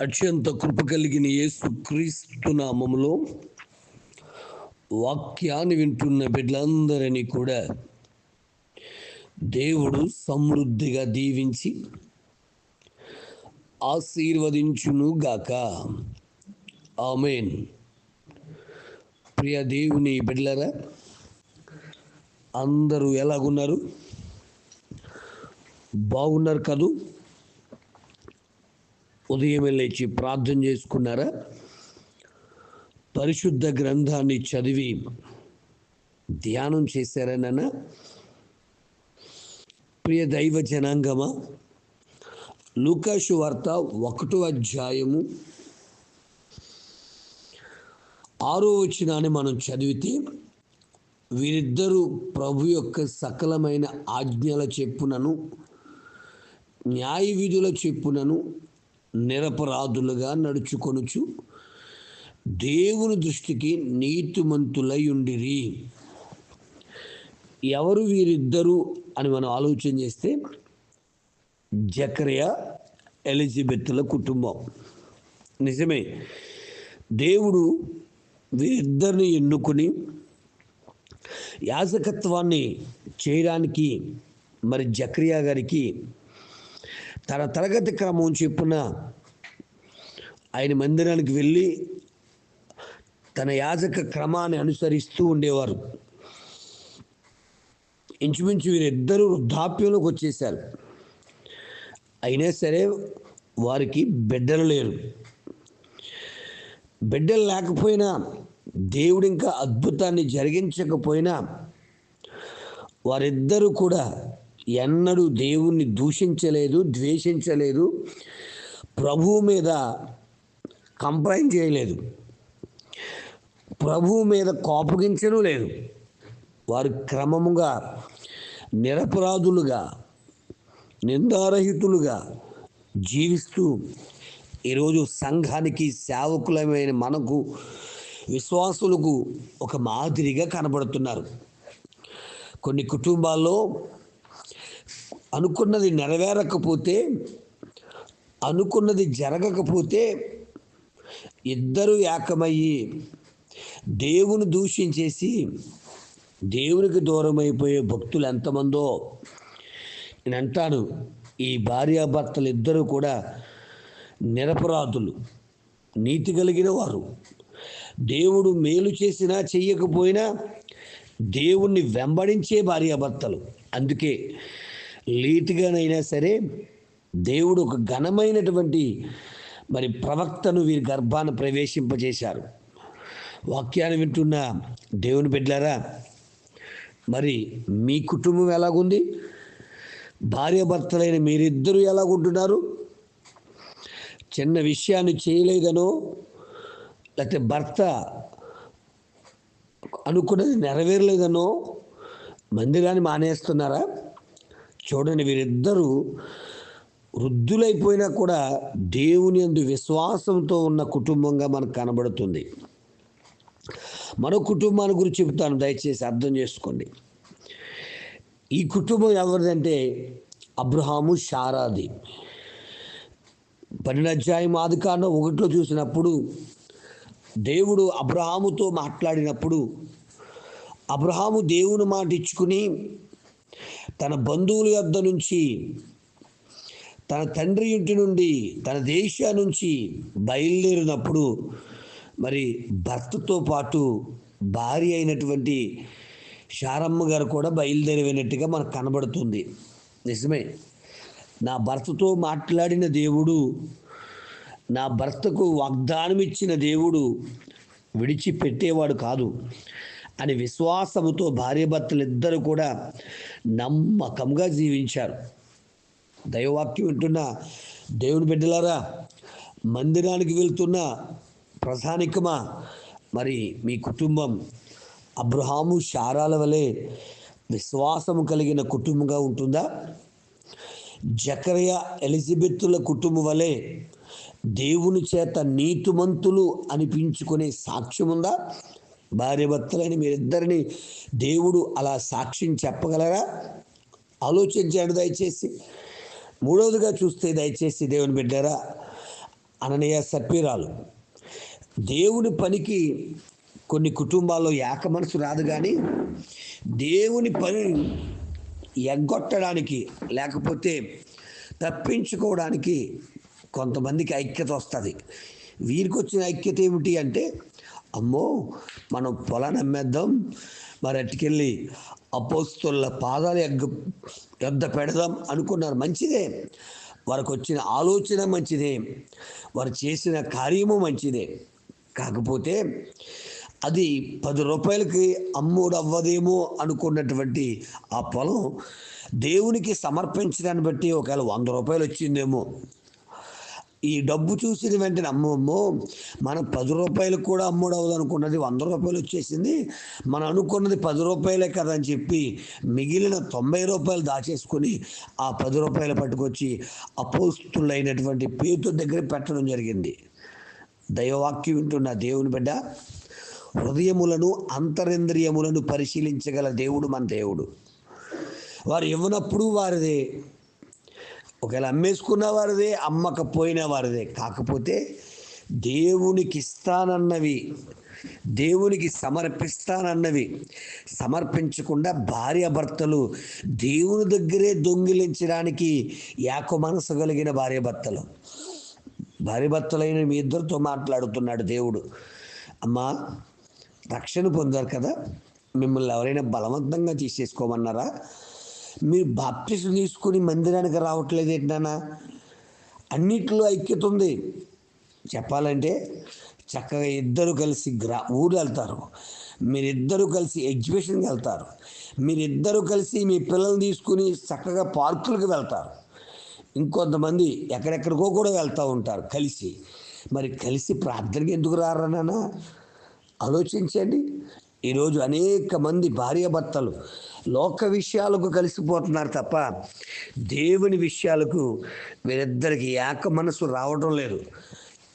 అత్యంత కృప కలిగిన యేసు క్రీస్తు నామములో వాక్యాన్ని వింటున్న బిడ్డలందరినీ కూడా దేవుడు సమృద్ధిగా దీవించి ఆశీర్వదించును గాక. ఆమెన్. ప్రియ దేవుని బిడ్డలరా అందరూ ఎలాగున్నారు? బాగున్నారు కదూ? ఉదయమే లేచి ప్రార్థన చేసుకున్నారా? పరిశుద్ధ గ్రంథాన్ని చదివి ధ్యానం చేశారా నాన్న? ప్రియ దైవ జనాంగమా లూకాసు వార్త ఒకటో అధ్యాయము ఆరో వచ్చినాన్ని మనం చదివితే వీరిద్దరూ ప్రభు యొక్క సకలమైన ఆజ్ఞల చెప్పునను న్యాయ విధుల చెప్పునను నిరపరాధులుగా నడుచుకొనుచు దేవుని దృష్టికి నీతిమంతులై ఉండిరి ఎవరు వీరిద్దరు అని మనం ఆలోచన చేస్తే జకరియా ఎలిజబెత్ల కుటుంబం. నిజమే దేవుడు వీరిద్దరిని ఎన్నుకొని యాజకత్వాన్ని చేయడానికి మరి జక్రియా గారికి తన తరగతి క్రమం చెప్పున ఆయన మందిరానికి వెళ్ళి తన యాజక క్రమాన్ని అనుసరిస్తూ ఉండేవారు. ఇంచుమించు వీరిద్దరూ వృద్ధాప్యంలోకి వచ్చేసారు అయినా సరే వారికి బిడ్డలు లేరు. బిడ్డలు లేకపోయినా దేవుడు ఇంకా అద్భుతాన్ని జరిగించకపోయినా వారిద్దరూ కూడా ఎన్నడూ దేవుణ్ణి దూషించలేదు ద్వేషించలేదు ప్రభువు మీద కంప్లైంట్ చేయలేదు. ప్రభువు మీద కోపగించడం లేదు. వారు క్రమముగా నిరపరాధులుగా నిందారహితులుగా జీవిస్తూ ఈరోజు సంఘానికి సేవకులమైన మనకు విశ్వాసులకు ఒక మాదిరిగా కనబడుతున్నారు. కొన్ని కుటుంబాల్లో అనుకున్నది నెరవేరకపోతే అనుకున్నది జరగకపోతే ఇద్దరు ఏకమయ్యి దేవుని దూషించేసి దేవునికి దూరం అయిపోయే భక్తులు ఎంతమందో నేను అంటాను ఈ భార్యాభర్తలు ఇద్దరు కూడా నిరపరాధులు నీతి కలిగిన వారు. దేవుడు మేలు చేసినా చెయ్యకపోయినా దేవుణ్ణి వెంబడించే భార్యాభర్తలు. అందుకే లేటుగానైనా సరే దేవుడు ఒక ఘనమైనటువంటి మరి ప్రవక్తను వీరి గర్భాన్ని ప్రవేశింపజేశారు. వాక్యాన్ని వింటున్న దేవుని బిడ్డారా మరి మీ కుటుంబం ఎలాగుంది? భార్యాభర్తలైన మీరిద్దరూ ఎలాగుంటున్నారు? చిన్న విషయాన్ని చేయలేదనో లేకపోతే భర్త అనుకున్నది నెరవేరలేదనో మందిరాన్ని మానేస్తున్నారా? చూడండి వీరిద్దరూ వృద్ధులైపోయినా కూడా దేవుని అందు విశ్వాసంతో ఉన్న కుటుంబంగా మనకు కనబడుతుంది. మరో కుటుంబాన్ని గురించి చెబుతాను దయచేసి అర్థం చేసుకోండి. ఈ కుటుంబం ఎవరిదంటే అబ్రహాము షారాది. పన్నెండు అధ్యాయం ఆది కారణం ఒకటిలో చూసినప్పుడు దేవుడు అబ్రహాముతో మాట్లాడినప్పుడు అబ్రహాము దేవుని మాట ఇచ్చుకుని తన బంధువుల యొద్ద నుంచి తన తండ్రి ఇంటి నుండి తన దేశం నుంచి బయలుదేరినప్పుడు మరి భర్తతో పాటు భార్య అయినటువంటి శారమ్మ గారు కూడా బయలుదేరినట్టుగా మనకు కనబడుతుంది. నిజమే. నా భర్తతో మాట్లాడిన దేవుడు నా భర్తకు వాగ్దానం ఇచ్చిన దేవుడు విడిచిపెట్టేవాడు కాదు. అని విశ్వాసముతో భార్యభర్తలిద్దరు కూడా నమ్మకంగా జీవించారు. దైవవాక్యం వింటున్న దేవుని బిడ్డలారా మందిరానికి వెళ్తున్న ప్రధానికమా మరి మీ కుటుంబం అబ్రహాము శారాల వలె విశ్వాసము కలిగిన కుటుంబంగా ఉంటుందా? జకరయ ఎలిజబెత్తుల కుటుంబం వలె దేవుని చేత నీతిమంతులు అనిపించుకునే సాక్ష్యం ఉందా భార్యభర్తలైన మీరిద్దరిని దేవుడు అలా సాక్ష్యం చెప్పగలరా? ఆలోచించాడు దయచేసి. మూడవదిగా చూస్తే దయచేసి దేవుని బిడ్డారా అననీయ సప్పీరాలు దేవుని పనికి కొన్ని కుటుంబాల్లో ఏక మనసు రాదు కానీ దేవుని పని ఎగ్గొట్టడానికి లేకపోతే తప్పించుకోవడానికి కొంతమందికి ఐక్యత వస్తుంది. వీరికి వచ్చిన ఐక్యత ఏమిటి అంటే అమ్మో మనం పొలాన్ని అమ్మేద్దాం మరి అట్టుకెళ్ళి అపోస్తుల పాదాలు ఎగ్గ పెద్ద పెడదాం అనుకున్నారు. మంచిదే. వారికి వచ్చిన ఆలోచన మంచిదే. వారు చేసిన కార్యము మంచిదే. కాకపోతే అది పది రూపాయలకి అమ్ముడు అవ్వదేమో అనుకున్నటువంటి ఆ పొలం దేవునికి సమర్పించడాన్ని బట్టి ఒకవేళ వంద రూపాయలు వచ్చిందేమో ఈ డబ్బు చూసిన వెంటనే అమ్మమ్మో మనం పది రూపాయలకు కూడా అమ్ముడు అవ్వదు అనుకున్నది వంద రూపాయలు వచ్చేసింది. మనం అనుకున్నది పది రూపాయలే కదా అని చెప్పి మిగిలిన తొంభై రూపాయలు దాచేసుకొని ఆ పది రూపాయలు పట్టుకొచ్చి అపోస్తులైనటువంటి పేతు దగ్గర పెట్టడం జరిగింది. దైవవాక్యం వింటున్న దేవుని బిడ్డ హృదయములను అంతరింద్రియములను పరిశీలించగల దేవుడు మన దేవుడు. వారు ఇవ్వనప్పుడు వారిది ఒకవేళ అమ్మేసుకున్న వారిదే అమ్మకపోయిన వారిదే కాకపోతే దేవునికి ఇస్తానన్నవి దేవునికి సమర్పిస్తానన్నవి. సమర్పించకుండా భార్యాభర్తలు దేవుని దగ్గరే దొంగిలించడానికి యాక మనసు కలిగిన భార్యాభర్తలు భార్యాభర్తలైన మీ ఇద్దరితో మాట్లాడుతున్నాడు దేవుడు. అమ్మా రక్షణ పొందారు కదా? మిమ్మల్ని ఎవరైనా బలవంతంగా తీసేసుకోమన్నారా? మీరు బాప్టిస్ట్ తీసుకుని మందిరానికి రావట్లేదు ఏంటన్నా అన్నిట్లో ఐక్యత ఉంది. చెప్పాలంటే చక్కగా ఇద్దరు కలిసి గ్రా ఊరు వెళ్తారు. మీరిద్దరూ కలిసి ఎగ్జిబిషన్కి వెళ్తారు. మీరిద్దరూ కలిసి మీ పిల్లల్ని తీసుకుని చక్కగా పార్కులకు వెళ్తారు. ఇంకొంతమంది ఎక్కడెక్కడికో కూడా వెళ్తూ ఉంటారు కలిసి. మరి కలిసి ప్రార్థనకి ఎందుకు రారన్నా ఆలోచించండి. ఈరోజు అనేక మంది భార్యాభర్తలు లోక విషయాలకు కలిసిపోతున్నారు తప్ప దేవుని విషయాలకు వీరిద్దరికి ఏక మనసు రావడం లేదు.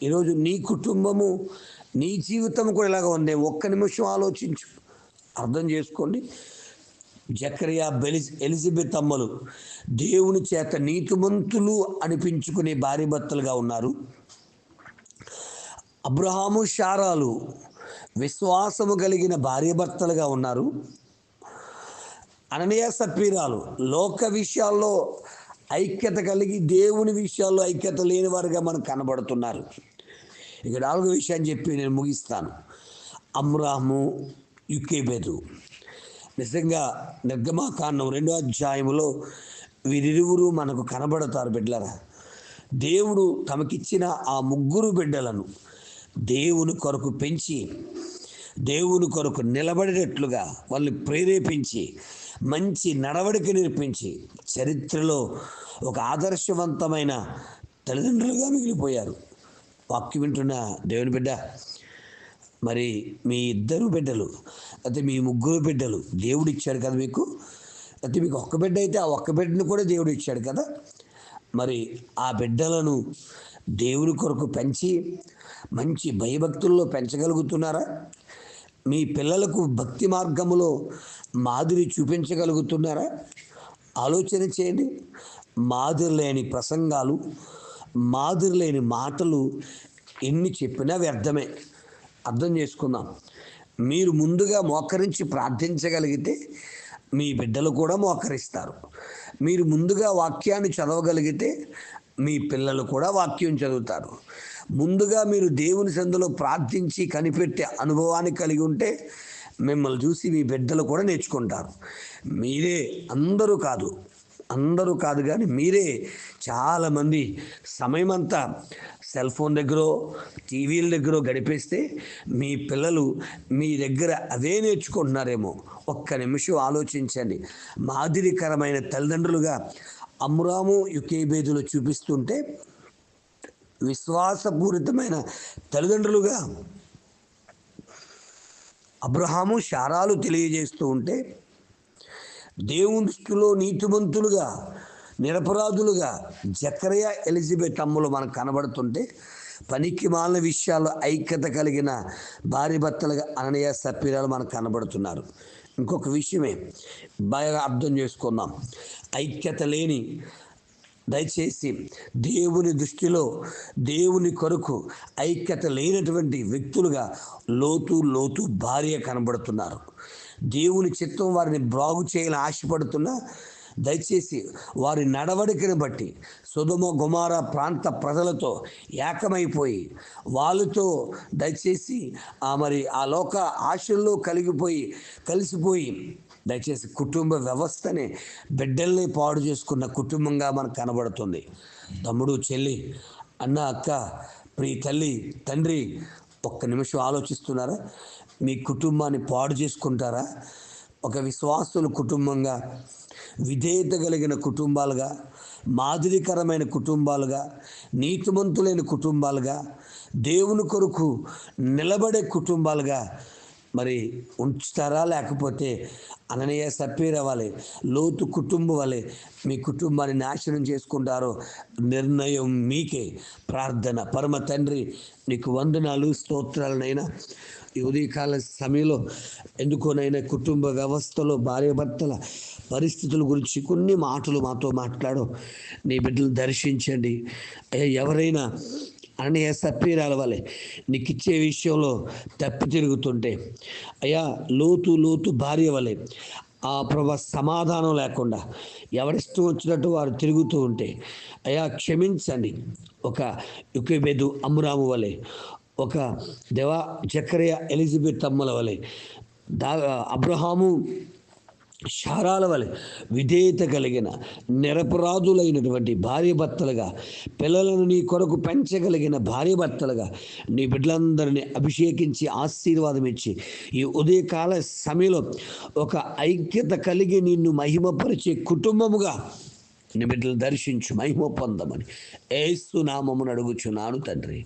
ఈరోజు నీ కుటుంబము నీ జీవితం కూడా ఇలాగ ఉంది. ఒక్క నిమిషం ఆలోచించు. అర్థం చేసుకోండి. జకరియా బెలి ఎలిజబెత్ అమ్మలు దేవుని చేత నీతిమంతులు అనిపించుకునే భార్యభర్తలుగా ఉన్నారు. అబ్రహాము షారాలు విశ్వాసము కలిగిన భార్యభర్తలుగా ఉన్నారు. అననీయ సప్పీరాలు లోక విషయాల్లో ఐక్యత కలిగి దేవుని విషయాల్లో ఐక్యత లేని వారుగా మనకు కనబడుతున్నారు. ఇక నాలుగో విషయాన్ని చెప్పి నేను ముగిస్తాను. అమ్రాహము యుకేబెదు. నిజంగా నిర్గమాకాండం రెండో అధ్యాయములో వీరిరువురు మనకు కనబడతారు బిడ్డలరా. దేవుడు తమకిచ్చిన ఆ ముగ్గురు బిడ్డలను దేవుని కొరకు పెంచి దేవుని కొరకు నిలబడేటట్లుగా వాళ్ళని ప్రేరేపించి మంచి నడవడిక నేర్పించి చరిత్రలో ఒక ఆదర్శవంతమైన తల్లిదండ్రులుగా మిగిలిపోయారు. వాక్యం వింటున్న దేవుని బిడ్డ మరి మీ ఇద్దరు బిడ్డలు అయితే మీ ముగ్గురు బిడ్డలు దేవుడు ఇచ్చాడు కదా మీకు? అయితే మీకు ఒక్క బిడ్డ అయితే ఆ ఒక్క బిడ్డను కూడా దేవుడు ఇచ్చాడు కదా? మరి ఆ బిడ్డలను దేవుని కొరకు పెంచి మంచి భయభక్తుల్లో పెంచగలుగుతున్నారా? మీ పిల్లలకు భక్తి మార్గములో మాదిరి చూపించగలుగుతున్నారా? ఆలోచన చేయండి. మాదిరి లేని ప్రసంగాలు మాదిరి లేని మాటలు ఎన్ని చెప్పినా వ్యర్థమే. అర్థం చేసుకుందాం. మీరు ముందుగా మోకరించి ప్రార్థించగలిగితే మీ బిడ్డలు కూడా మోకరిస్తారు. మీరు ముందుగా వాక్యాన్ని చదవగలిగితే మీ పిల్లలు కూడా వాక్యం చదువుతారు. ముందుగా మీరు దేవుని సందులో ప్రార్థించి కనిపెట్టే అనుభవాన్ని కలిగి ఉంటే మిమ్మల్ని చూసి మీ బిడ్డలు కూడా నేర్చుకుంటారు. మీరే అందరూ కాదు అందరూ కాదు కానీ మీరే చాలామంది సమయం అంతా సెల్ ఫోన్ దగ్గర టీవీల దగ్గర గడిపేస్తే మీ పిల్లలు మీ దగ్గర అదే నేర్చుకుంటున్నారేమో. ఒక్క నిమిషం ఆలోచించండి. మాదిరికరమైన తల్లిదండ్రులుగా అమ్రాము యుకేబేదులు చూపిస్తుంటే విశ్వాసపూరితమైన తల్లిదండ్రులుగా అబ్రహాము శారాలు తెలియజేస్తూ ఉంటే దేవుని దృష్టిలో నీతిమంతులుగా నిరపరాధులుగా జకరయ ఎలిజబెత్ అమ్ములు మనకు కనబడుతుంటే పనికి మాలిన విషయాల్లో ఐక్యత కలిగిన భార్య భర్తలుగా అననయ సప్పిరాలు మనకు కనబడుతున్నారు. ఇంకొక విషయమే బాగా అర్థం చేసుకుందాం. ఐక్యత లేని దయచేసి దేవుని దృష్టిలో దేవుని కొరకు ఐక్యత లేనటువంటి వ్యక్తులుగా లోతు లోతు భార్య కనబడుతున్నారు. దేవుని చిత్తం వారిని బాగు చేయాలని ఆశపడుతున్నా దయచేసి వారి నడవడికను బట్టి సుధుమ గుమార ప్రాంత ప్రజలతో ఏకమైపోయి వాళ్ళతో దయచేసి ఆ మరి ఆ లోక ఆశల్లో కలిగిపోయి కలిసిపోయి దయచేసి కుటుంబ వ్యవస్థని బిడ్డల్ని పాడు చేసుకున్న కుటుంబంగా మనకు కనబడుతుంది. తమ్ముడు చెల్లి అన్న అక్క ప్రియ తల్లి తండ్రి ఒక్క నిమిషం ఆలోచిస్తున్నారా? మీ కుటుంబాన్ని పాడు చేసుకుంటారా? ఒక విశ్వాసుల కుటుంబంగా విధేయత కలిగిన కుటుంబాలుగా మాదిరికరమైన కుటుంబాలుగా నీతిమంతులైన కుటుంబాలుగా దేవుని కొరకు నిలబడే కుటుంబాలుగా మరి ఉంచుతారా లేకపోతే అననీయ సప్పీర వలె లోతు కుటుంబం వలె మీ కుటుంబాన్ని నాశనం చేసుకుంటారో నిర్ణయం మీకే. ప్రార్థన. పరమ తండ్రి నీకు వందనాలు స్తోత్రాలనైనా ఈ ఉదయకాల సమయంలో ఎందుకోనైనా కుటుంబ వ్యవస్థలో భార్యాభర్తల పరిస్థితుల గురించి కొన్ని మాటలు మాతో మాట్లాడు. నీ బిడ్డలు దర్శించండి. ఎవరైనా అననీయ సప్పీరాల వలె నీకు ఇచ్చే విషయంలో తప్పి తిరుగుతుంటే అయ్యా లోతు లోతు భార్య వలె ఆ ప్రభా సమాధానం లేకుండా ఎవరిష్టం వచ్చినట్టు వారు తిరుగుతూ ఉంటే అయ్యా క్షమించండి. ఒక యుకేబెదు అమ్మురాము వలె ఒక దేవా జకరియా ఎలిజబెత్ అమ్మల వలె దా అబ్రహాము శారాల వలె విధేయత కలిగిన నిరపరాధులైనటువంటి భార్యభర్తలుగా పిల్లలను నీ కొరకు పెంచగలిగిన భార్యభర్తలుగా నీ బిడ్డలందరినీ అభిషేకించి ఆశీర్వాదం ఇచ్చి ఈ ఉదయకాల సమయంలో ఒక ఐక్యత కలిగి నిన్ను మహిమపరిచే కుటుంబముగా నీ బిడ్డలు దర్శించు మహిమ పొందమని ఏసు నామమును అడుగుచున్నాను తండ్రి.